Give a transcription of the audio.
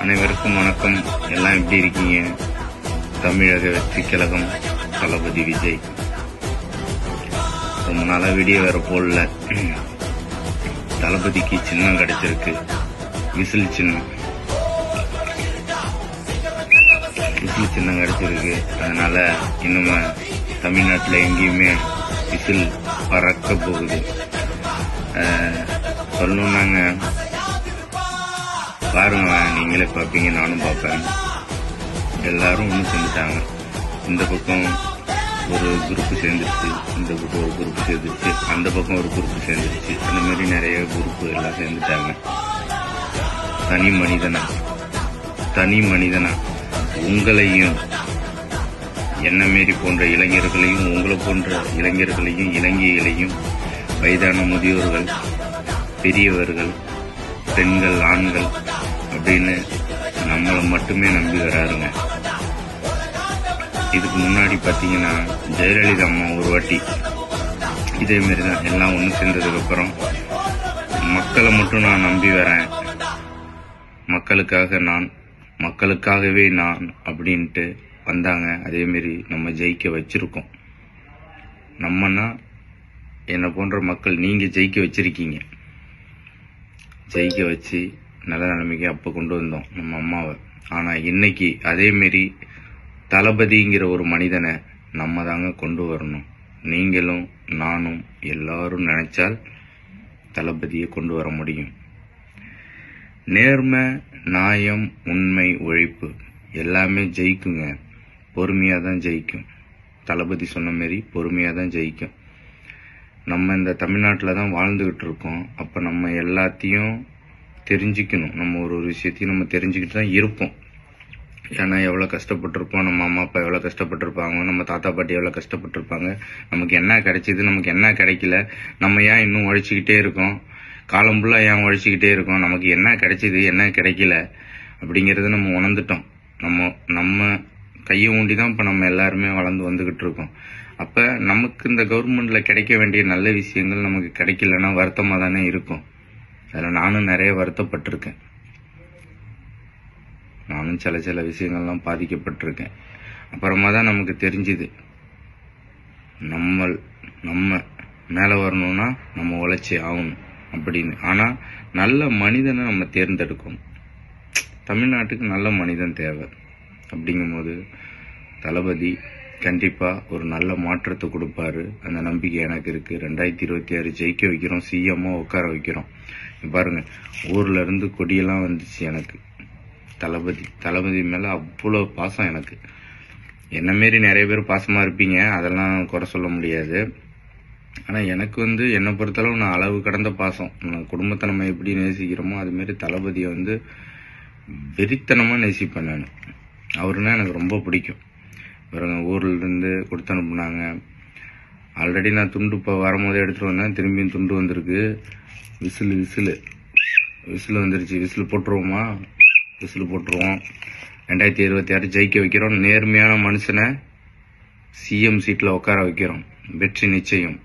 அனைவருக்கும் வணக்கம். எல்லாம் எப்படி இருக்கீங்க? தமிழக வெற்றி கழகம் தளபதி விஜய். ரொம்ப நாளா வீடியோ வேற போடல. தளபதிக்கு சின்னம் கிடைச்சிருக்கு. விசில் சின்னம். விசில் சின்னம் கிடைச்சிருக்கு. அதனால இன்னும் தமிழ்நாட்டில் எங்கேயுமே விசில் பறக்க போகுது. அஹ், பாருங்களேன் நீங்களே பார்ப்பீங்க நானும் பார்ப்பேன். எல்லாரும் ஒன்று சேர்ந்துட்டாங்க இந்த பக்கம் ஒரு குரூப் சேர்ந்துருச்சு இந்த பக்கம் ஒரு குரூப் சேர்ந்துருச்சு அந்த பக்கம் ஒரு குரூப் சேர்ந்துருச்சு. அந்த மாதிரி நிறைய குரூப் எல்லாம் சேர்ந்துட்டாங்க. தனி மனிதனா தனி மனிதனா உங்களையும் என்ன மாரி போன்ற இளைஞர்களையும் உங்களை போன்ற இளைஞர்களையும் இளைஞர்களையும் வயதான முதியோர்கள் பெரியவர்கள் பெண்கள் ஆண்கள் அப்படின்னு நம்மளை மட்டுமே நம்பி வராருங்க. இதுக்கு முன்னாடி பார்த்தீங்கன்னா ஜெயலலிதா அம்மா ஒரு வாட்டி. இதே மாதிரி தான் எல்லாம் ஒன்று சேர்ந்ததுக்கு அப்புறம் மக்களை மட்டும் நான் நம்பி வரேன். மக்களுக்காக நான் மக்களுக்காகவே நான் அப்படின்ட்டு வந்தாங்க. அதேமாரி நம்ம ஜெயிக்க வச்சிருக்கோம். நம்மனா என்னை போன்ற மக்கள் நீங்கள் ஜெயிக்க வச்சிருக்கீங்க. ஜெயிக்க வச்சு நல்ல நிலைமைக்கு அப்போ கொண்டு வந்தோம் நம்ம அம்மாவை. ஆனால் இன்னைக்கு அதே மாரி தளபதிங்கிற ஒரு மனிதனை நம்ம தாங்க கொண்டு வரணும். நீங்களும் நானும் எல்லாரும் நினைச்சால் தளபதியை கொண்டு வர முடியும். நேர்மை நியாயம் உண்மை உழைப்பு எல்லாமே ஜெயிக்குங்க. பொறுமையாக தான் ஜெயிக்கும். தளபதி சொன்ன மாரி பொறுமையாக தான் ஜெயிக்கும். நம்ம இந்த தமிழ்நாட்டில் தான் வாழ்ந்துக்கிட்டு இருக்கோம். அப்போ நம்ம எல்லாத்தையும் தெரிஞ்சுக்கணும். நம்ம ஒரு ஒரு விஷயத்தையும் நம்ம தெரிஞ்சுக்கிட்டு தான் இருப்போம். ஏன்னா எவ்வளோ கஷ்டப்பட்டிருப்போம் நம்ம அம்மா அப்பா எவ்வளோ கஷ்டப்பட்டிருப்பாங்க நம்ம தாத்தா பாட்டி எவ்வளோ கஷ்டப்பட்டிருப்பாங்க. நமக்கு என்ன கிடைச்சிது நமக்கு என்ன கிடைக்கல நம்ம ஏன் இன்னும் உழைச்சிக்கிட்டே இருக்கோம்? காலம் ஃபுல்லாக ஏன் உழைச்சிக்கிட்டே இருக்கோம்? நமக்கு என்ன கிடைச்சிது என்ன கிடைக்கல அப்படிங்கிறத நம்ம உணர்ந்துட்டோம். நம்ம நம்ம கையை ஊண்டி தான் இப்போ நம்ம எல்லாருமே வளர்ந்து வந்துக்கிட்டு இருக்கோம். அப்போ நமக்கு இந்த கவர்மெண்ட்டில் கிடைக்க வேண்டிய நல்ல விஷயங்கள் நமக்கு கிடைக்கலன்னா வருத்தமாக தானே இருக்கும். அதில் நானும் நிறைய வருத்தப்பட்டிருக்கேன். நானும் சில சில விஷயங்கள்லாம் பாதிக்கப்பட்டிருக்கேன். அப்புறமா தான் நமக்கு தெரிஞ்சுது. நம்ம நம்ம மேலே வரணும்னா நம்ம உழைச்சி ஆகணும் அப்படின்னு. ஆனால் நல்ல மனிதனை நம்ம தேர்ந்தெடுக்கணும். தமிழ்நாட்டுக்கு நல்ல மனிதன் தேவை. அப்படிங்கும்போது தளபதி கண்டிப்பாக ஒரு நல்ல மாற்றத்தை கொடுப்பாரு. அந்த நம்பிக்கை எனக்கு இருக்கு. ரெண்டாயிரத்தி இருபத்தி ஆறு ஜெயிக்க வைக்கிறோம் சிஎம்ஓ உட்கார வைக்கிறோம். பாருங்கள் பாருங்க ஊர்ல இருந்து கொடியெல்லாம் வந்துச்சு எனக்கு. தளபதி தளபதி மேல அவ்வளோ பாசம் எனக்கு. என்ன மாரி நிறைய பேர் பாசமா இருப்பீங்க அதெல்லாம் குறை சொல்ல முடியாது. ஆனால் எனக்கு வந்து என்னை பொறுத்தளவு நான் அளவு கடந்த பாசம். நான் குடும்பத்தை நம்ம எப்படி நேசிக்கிறோமோ அதுமாரி தளபதியை வந்து வெறித்தனமாக நேசிப்பேன் நான். அவருன்னா எனக்கு ரொம்ப பிடிக்கும். பாருங்க ஊர்லேருந்து கொடுத்து அனுப்புனாங்க. ஆல்ரெடி நான் துண்டு இப்போ வரும்போது எடுத்துகிட்டு வந்தேன். திரும்பியும் துண்டு வந்திருக்கு. Whistle whistle. விசில் வந்துருச்சு. விசில் போட்டுருவோமா? விசில் போட்டுருவோம். ரெண்டாயிரத்தி இருபத்தி ஆறு ஜெயிக்க வைக்கிறோம். நேர்மையான மனுஷனை சிஎம் சீட்டில் உட்கார வைக்கிறோம். வெற்றி நிச்சயம்.